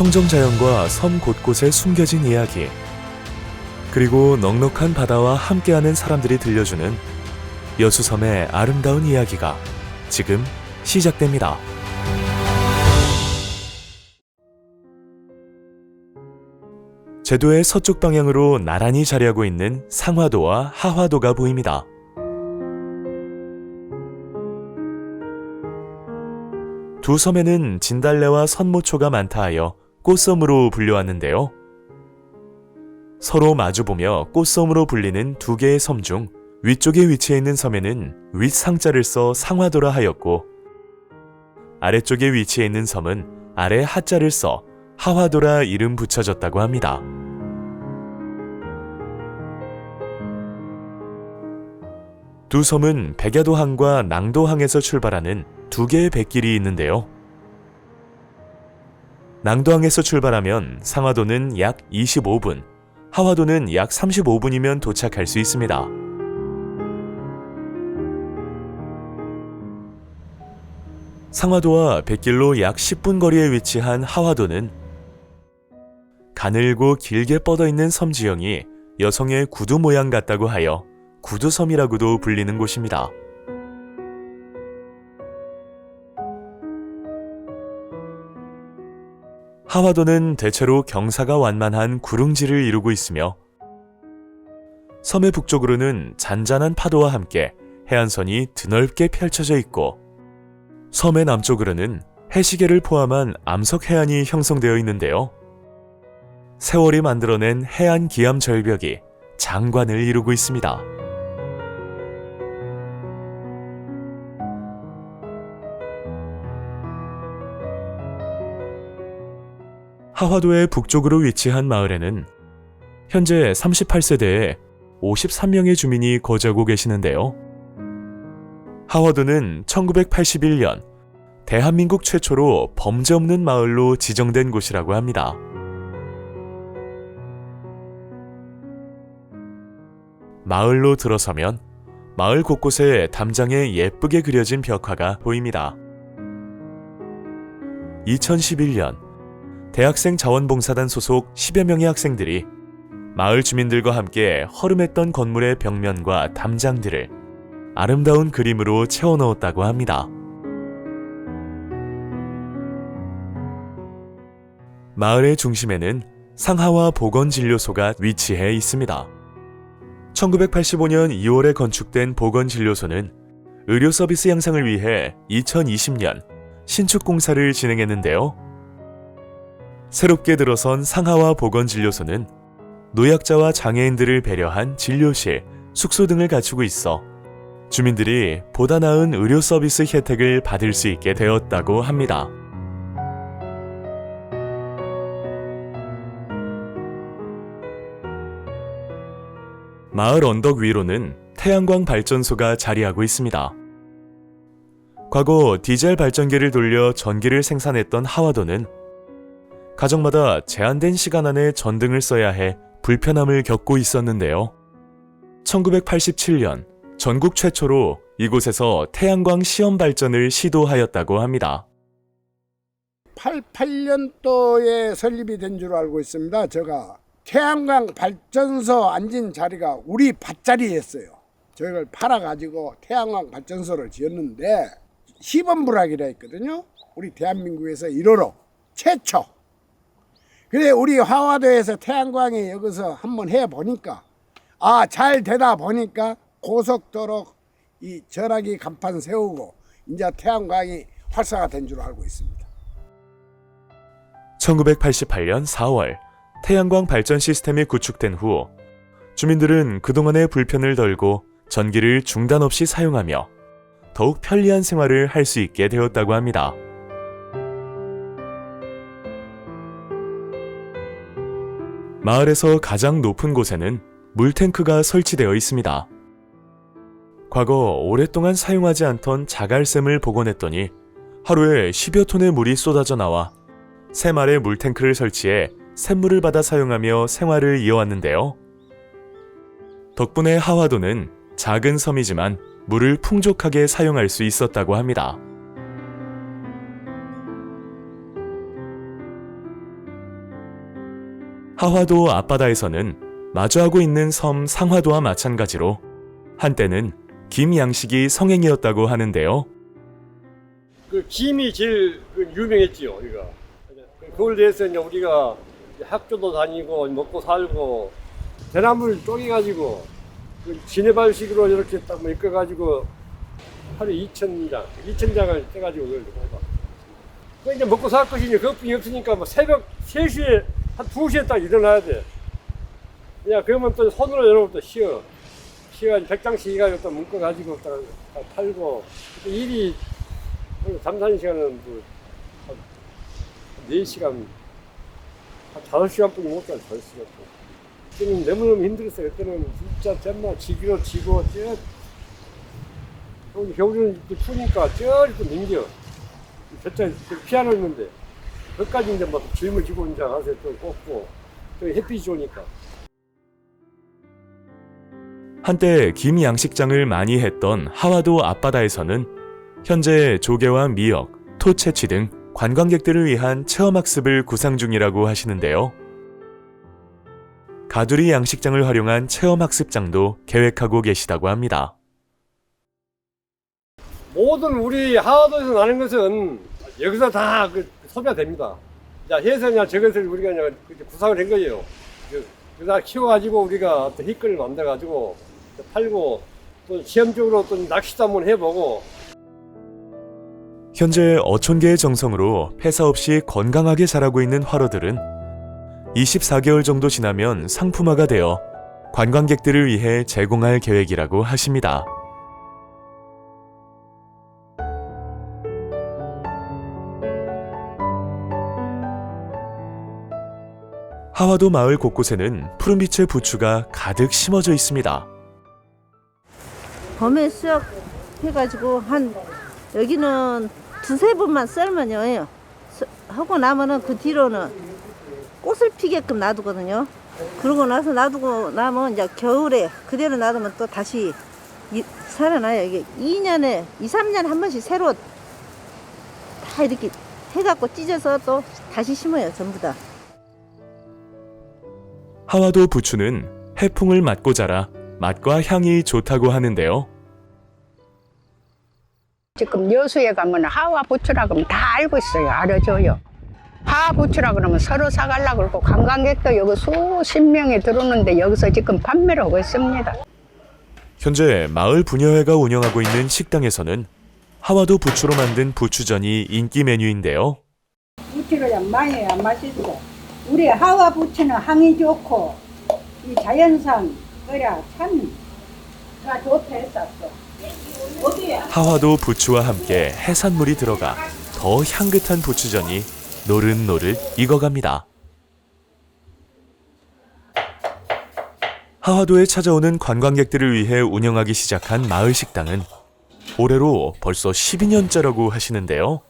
청정 자연과 섬 곳곳에 숨겨진 이야기, 그리고 넉넉한 바다와 함께하는 사람들이 들려주는 여수섬의 아름다운 이야기가 지금 시작됩니다. 제도의 서쪽 방향으로 나란히 자리하고 있는 상화도와 하화도가 보입니다. 두 섬에는 진달래와 선모초가 많다 하여 꽃섬으로 불려왔는데요. 서로 마주보며 꽃섬으로 불리는 두 개의 섬 중 위쪽에 위치해 있는 섬에는 윗상자를 써 상화도라 하였고 아래쪽에 위치해 있는 섬은 아래 하자를 써 하화도라 이름 붙여졌다고 합니다. 두 섬은 백야도항과 낭도항에서 출발하는 두 개의 백길이 있는데요. 낭도항에서 출발하면 상하도는 약 25분, 하화도는 약 35분이면 도착할 수 있습니다. 상화도와 백길로 약 10분 거리에 위치한 하화도는 가늘고 길게 뻗어 있는 섬 지형이 여성의 구두 모양 같다고 하여 구두섬이라고도 불리는 곳입니다. 하와도는 대체로 경사가 완만한 구릉지를 이루고 있으며 섬의 북쪽으로는 잔잔한 파도와 함께 해안선이 드넓게 펼쳐져 있고 섬의 남쪽으로는 해시계를 포함한 암석 해안이 형성되어 있는데요. 세월이 만들어낸 해안 기암 절벽이 장관을 이루고 있습니다. 하화도의 북쪽으로 위치한 마을에는 현재 38세대에 53명의 주민이 거주하고 계시는데요. 하화도는 1981년 대한민국 최초로 범죄 없는 마을로 지정된 곳이라고 합니다. 마을로 들어서면 마을 곳곳에 담장에 예쁘게 그려진 벽화가 보입니다. 2011년 대학생 자원봉사단 소속 10여 명의 학생들이 마을 주민들과 함께 허름했던 건물의 벽면과 담장들을 아름다운 그림으로 채워 넣었다고 합니다. 마을의 중심에는 상하와 보건진료소가 위치해 있습니다. 1985년 2월에 건축된 보건진료소는 의료 서비스 향상을 위해 2020년 신축 공사를 진행했는데요. 새롭게 들어선 상하와 보건진료소는 노약자와 장애인들을 배려한 진료실, 숙소 등을 갖추고 있어 주민들이 보다 나은 의료 서비스 혜택을 받을 수 있게 되었다고 합니다. 마을 언덕 위로는 태양광 발전소가 자리하고 있습니다. 과거 디젤 발전기를 돌려 전기를 생산했던 하와도는 가정마다 제한된 시간 안에 전등을 써야 해 불편함을 겪고 있었는데요. 1987년 전국 최초로 이곳에서 태양광 시험 발전을 시도하였다고 합니다. 88년도에 설립이 된 줄 알고 있습니다. 제가 태양광 발전소 앉은 자리가 우리 밭자리였어요. 저희를 팔아가지고 태양광 발전소를 지었는데 시범 불락이라 했거든요. 우리 대한민국에서 1호로 최초. 그래 우리 화화도에서 태양광이 여기서 한번 해 보니까 아 잘 되다 보니까 고속도로 이 전화기 간판 세우고 이제 태양광이 활성화된 줄 알고 있습니다. 1988년 4월 태양광 발전 시스템이 구축된 후 주민들은 그동안의 불편을 덜고 전기를 중단 없이 사용하며 더욱 편리한 생활을 할 수 있게 되었다고 합니다. 마을에서 가장 높은 곳에는 물탱크가 설치되어 있습니다. 과거 오랫동안 사용하지 않던 자갈샘을 복원했더니 하루에 10여 톤의 물이 쏟아져 나와 새말의 물탱크를 설치해 샘물을 받아 사용하며 생활을 이어왔는데요. 덕분에 하와도는 작은 섬이지만 물을 풍족하게 사용할 수 있었다고 합니다. 하화도 앞바다에서는 마주하고 있는 섬 상화도와 마찬가지로 한때는 김양식이 성행이었다고 하는데요. 그 김이 제일 그 유명했지요, 우리가. 그걸 대해서 이제 우리가 학교도 다니고 먹고 살고 대나무를 쪼개가지고 그 지네발식으로 이렇게 딱 묶어가지고 하루에 2천 장, 2천 장을 떼가지고 그걸. 그 먹고 살 것이 이제 그것뿐이 없으니까 뭐 새벽 3시에 한 2시에 딱 일어나야 돼. 야, 그러면 또 손으로 여러분 또 쉬어. 쉬어가지고 백장씩 해가지고 또 묶어가지고 딱, 딱 팔고 또 일이 잠자는 시간은 뭐, 한 4시간, 한 5시간 뿐이 못 가요, 5시간. 그때는 너무너무 힘들었어요. 그때는 진짜 정말 지기로 지고, 저, 겨울- 겨울에는 또 추우니까 저리 또 넘겨. 저쪽에 피아노 있는데, 거기까지 이제 막 짐을 지고 이제 가서 또 꽂고, 또 햇빛이 좋으니까. 한때 김 양식장을 많이 했던 하화도 앞바다에서는 현재 조개와 미역, 토 채취 등 관광객들을 위한 체험학습을 구상 중이라고 하시는데요. 가두리 양식장을 활용한 체험학습장도 계획하고 계시다고 합니다. 모든 우리 하와도에서 나는 것은 여기서 다그 소비가 됩니다. 자, 해서냐 저것을 우리가 그냥 구상을 한 거예요. 그- 그래서 키워가지고 우리가 희끌을 만들어가지고 팔고 또 시험적으로 또 낚시도 한번 해보고 현재 어촌계의 정성으로 폐사 없이 건강하게 자라고 있는 화로들은 24개월 정도 지나면 상품화가 되어 관광객들을 위해 제공할 계획이라고 하십니다. 하와도 마을 곳곳에는 푸른빛의 부추가 가득 심어져 있습니다. 봄에 수확 해가지고 한 여기는 두세 번만 썰면요. 서- 하고 나면은 그 뒤로는 꽃을 피게끔 놔두거든요. 그러고 나서 놔두고 나면 이제 겨울에 그대로 놔두면 또 다시 이- 살아나요. 이게 2년에 2, 3년에 한 번씩 새로 다 이렇게 해갖고 찢어서 또 다시 심어요 전부 다 하와도 부추는 해풍을 맞고 자라 맛과 향이 좋다고 하는데요. 지금 여수에 가면 하와 부추라 그러면 다 알고 있어요. 알아줘요. 하와 부추라 그러면 서로 사갈라 그러고 관광객도 여기 수십 명이 들어오는데 여기서 지금 판매를 하고 있습니다. 현재 마을 부녀회가 운영하고 있는 식당에서는 하와도 부추로 만든 부추전이 인기 메뉴인데요. 부추를 많이 안 맛있고 우리 하와 부추는 향이 좋고 이 자연산 그래 참가 좋다 했었어. 하와도 부추와 함께 해산물이 들어가 더 향긋한 부추전이 노릇노릇 익어갑니다. 하와도에 찾아오는 관광객들을 위해 운영하기 시작한 마을 식당은 올해로 벌써 12년째라고 하시는데요.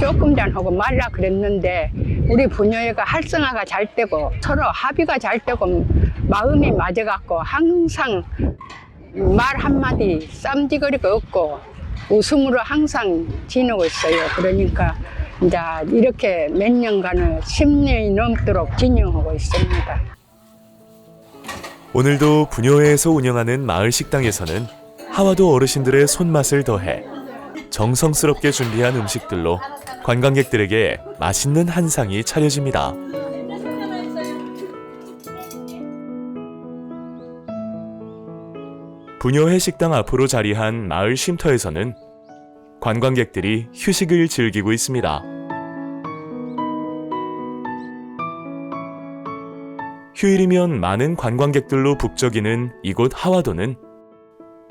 조금 전하고 말라 그랬는데 우리 부녀회가 활성화가 잘 되고 서로 합의가 잘 되고 마음이 맞아갖고 항상 말 한마디 쌈지거리가 없고 웃음으로 항상 지내고 있어요. 그러니까 이제 이렇게 몇 년간을 10년이 넘도록 진행하고 있습니다. 오늘도 부녀회에서 운영하는 마을 식당에서는 하와도 어르신들의 손맛을 더해 정성스럽게 준비한 음식들로 관광객들에게 맛있는 한상이 차려집니다. 부녀회 식당 앞으로 자리한 마을 쉼터에서는 관광객들이 휴식을 즐기고 있습니다. 휴일이면 많은 관광객들로 북적이는 이곳 하와도는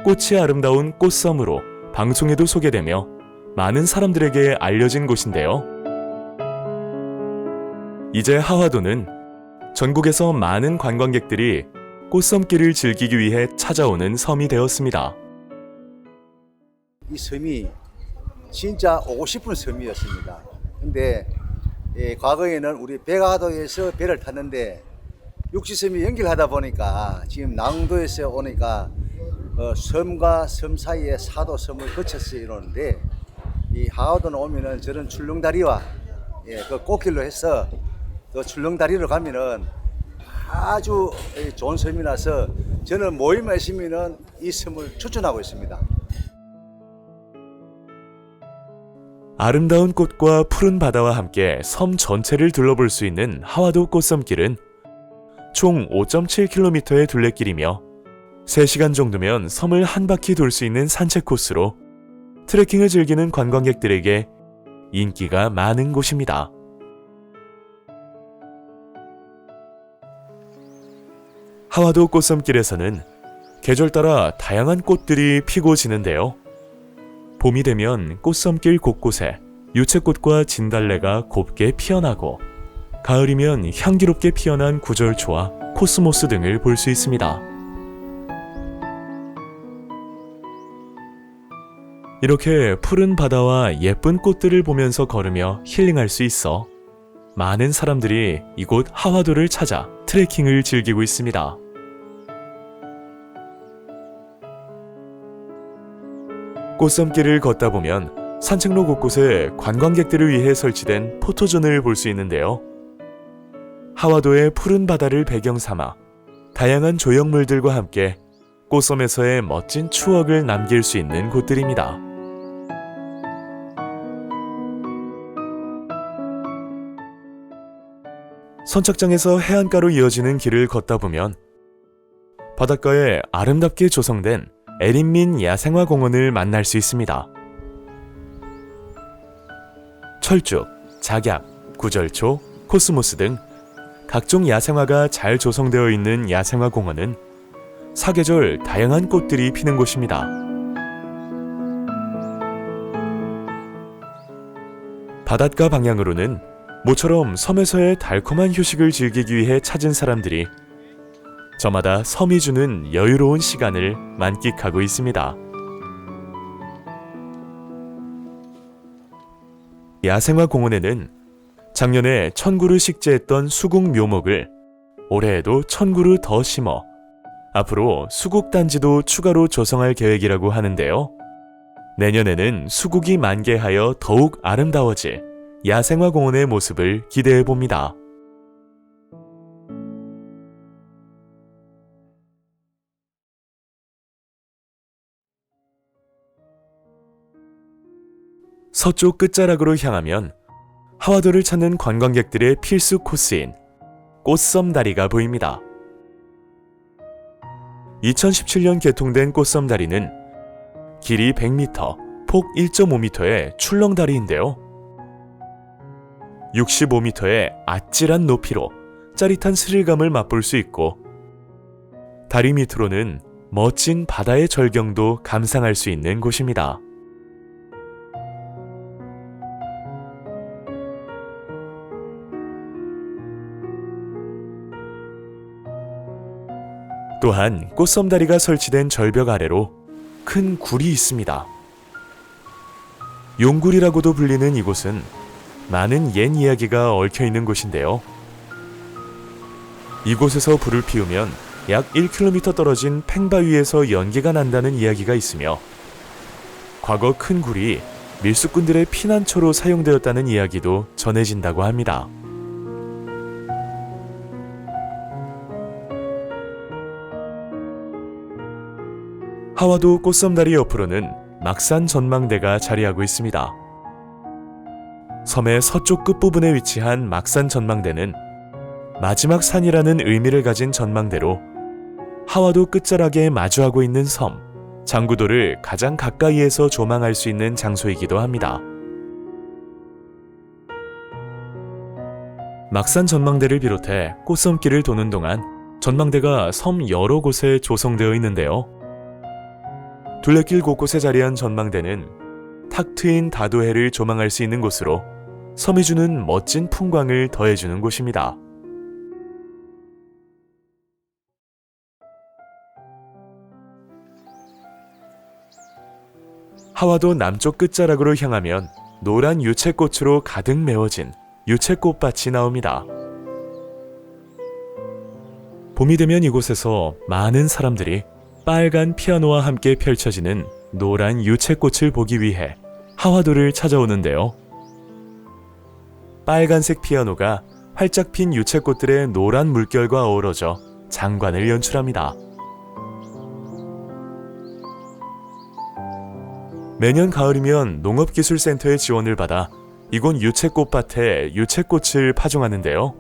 꽃이 아름다운 꽃섬으로 방송에도 소개되며 많은 사람들에게 알려진 곳인데요. 이제 하와도는 전국에서 많은 관광객들이 꽃섬길을 즐기기 위해 찾아오는 섬이 되었습니다. 이 섬이 진짜 오고 싶은 섬이었습니다. 근데 예, 과거에는 우리 백화도에서 배를 탔는데 육지섬이 연결하다 보니까 지금 낭도에서 오니까 어, 섬과 섬 사이에 사도 섬을 거쳐서 이러는데 이 하와도는 오면은 저런 출렁다리와 예, 그 꽃길로 해서 또 출렁다리로 가면은 아주 좋은 섬이라서 저는 모임의 시민은 이 섬을 추천하고 있습니다. 아름다운 꽃과 푸른 바다와 함께 섬 전체를 둘러볼 수 있는 하와도 꽃섬길은 총 5.7km의 둘레길이며 3시간 정도면 섬을 한 바퀴 돌 수 있는 산책 코스로 트레킹을 즐기는 관광객들에게 인기가 많은 곳입니다. 하와도 꽃섬길에서는 계절 따라 다양한 꽃들이 피고 지는데요. 봄이 되면 꽃섬길 곳곳에 유채꽃과 진달래가 곱게 피어나고 가을이면 향기롭게 피어난 구절초와 코스모스 등을 볼 수 있습니다. 이렇게 푸른 바다와 예쁜 꽃들을 보면서 걸으며 힐링할 수 있어 많은 사람들이 이곳 하와도를 찾아 트레킹을 즐기고 있습니다. 꽃섬길을 걷다 보면 산책로 곳곳에 관광객들을 위해 설치된 포토존을 볼 수 있는데요. 하와도의 푸른 바다를 배경 삼아 다양한 조형물들과 함께 꽃섬에서의 멋진 추억을 남길 수 있는 곳들입니다. 선착장에서 해안가로 이어지는 길을 걷다 보면 바닷가에 아름답게 조성된 에린민 야생화 공원을 만날 수 있습니다. 철쭉, 작약, 구절초, 코스모스 등 각종 야생화가 잘 조성되어 있는 야생화 공원은 사계절 다양한 꽃들이 피는 곳입니다. 바닷가 방향으로는 모처럼 섬에서의 달콤한 휴식을 즐기기 위해 찾은 사람들이 저마다 섬이 주는 여유로운 시간을 만끽하고 있습니다. 야생화 공원에는 작년에 천구를 식재했던 수국 묘목을 올해에도 천구를 더 심어 앞으로 수국 단지도 추가로 조성할 계획이라고 하는데요. 내년에는 수국이 만개하여 더욱 아름다워질 야생화 공원의 모습을 기대해 봅니다. 서쪽 끝자락으로 향하면 하와도를 찾는 관광객들의 필수 코스인 꽃섬다리가 보입니다. 2017년 개통된 꽃섬다리는 길이 100m, 폭 1.5m의 출렁다리인데요. 65m의 아찔한 높이로 짜릿한 스릴감을 맛볼 수 있고 다리 밑으로는 멋진 바다의 절경도 감상할 수 있는 곳입니다. 또한 꽃섬다리가 설치된 절벽 아래로 큰 굴이 있습니다. 용굴이라고도 불리는 이곳은 많은 옛 이야기가 얽혀 있는 곳인데요. 이곳에서 불을 피우면 약 1km 떨어진 팽바위에서 연기가 난다는 이야기가 있으며 과거 큰 굴이 밀수꾼들의 피난처로 사용되었다는 이야기도 전해진다고 합니다. 하와도 꽃섬다리 옆으로는 막산 전망대가 자리하고 있습니다. 섬의 서쪽 끝부분에 위치한 막산 전망대는 마지막 산이라는 의미를 가진 전망대로 하와도 끝자락에 마주하고 있는 섬, 장구도를 가장 가까이에서 조망할 수 있는 장소이기도 합니다. 막산 전망대를 비롯해 꽃섬길을 도는 동안 전망대가 섬 여러 곳에 조성되어 있는데요. 둘레길 곳곳에 자리한 전망대는 탁 트인 다도해를 조망할 수 있는 곳으로 섬이 주는 멋진 풍광을 더해주는 곳입니다. 하와도 남쪽 끝자락으로 향하면 노란 유채꽃으로 가득 메워진 유채꽃밭이 나옵니다. 봄이 되면 이곳에서 많은 사람들이 빨간 피아노와 함께 펼쳐지는 노란 유채꽃을 보기 위해 하와도를 찾아오는데요. 빨간색 피아노가 활짝 핀 유채꽃들의 노란 물결과 어우러져 장관을 연출합니다. 매년 가을이면 농업기술센터의 지원을 받아 이곳 유채꽃밭에 유채꽃을 파종하는데요.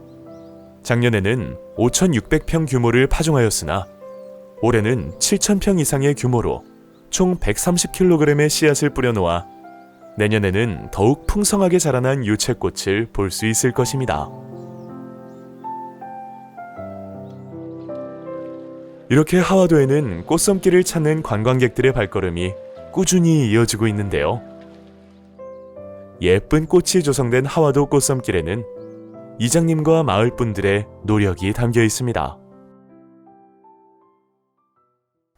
작년에는 5,600평 규모를 파종하였으나 올해는 7,000평 이상의 규모로 총 130kg의 씨앗을 뿌려놓아 내년에는 더욱 풍성하게 자라난 유채꽃을 볼 수 있을 것입니다. 이렇게 하와도에는 꽃섬길을 찾는 관광객들의 발걸음이 꾸준히 이어지고 있는데요. 예쁜 꽃이 조성된 하와도 꽃섬길에는 이장님과 마을 분들의 노력이 담겨 있습니다.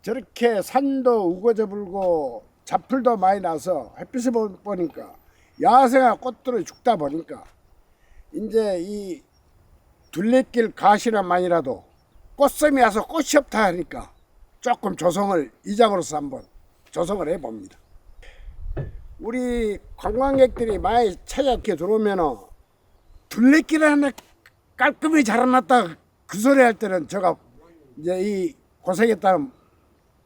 저렇게 산도 우거져 불고 잡풀도 많이 나서 햇빛을 보- 보니까 야생화 꽃들이 죽다 보니까 이제 이 둘레길 가시나만이라도 꽃샘이 와서 꽃이 없다 하니까 조금 조성을 이장으로서 한번 조성을 해봅니다. 우리 관광객들이 많이 찾아게 들어오면은 둘레길 하나 깔끔히 자라났다 그 소리 할 때는 제가 이제 이 고생했다는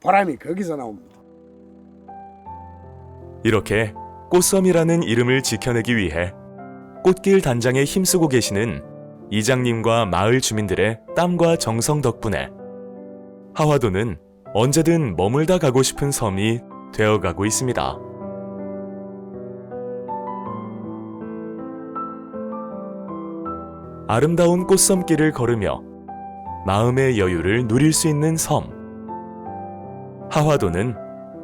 보람이 거기서 나옵니다. 이렇게 꽃섬이라는 이름을 지켜내기 위해 꽃길 단장에 힘쓰고 계시는 이장님과 마을 주민들의 땀과 정성 덕분에 하와도는 언제든 머물다 가고 싶은 섬이 되어가고 있습니다. 아름다운 꽃섬길을 걸으며 마음의 여유를 누릴 수 있는 섬. 하와도는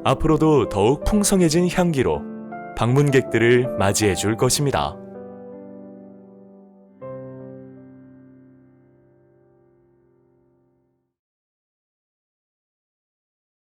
앞으로도 더욱 풍성해진 향기로 방문객들을 맞이해 줄 것입니다.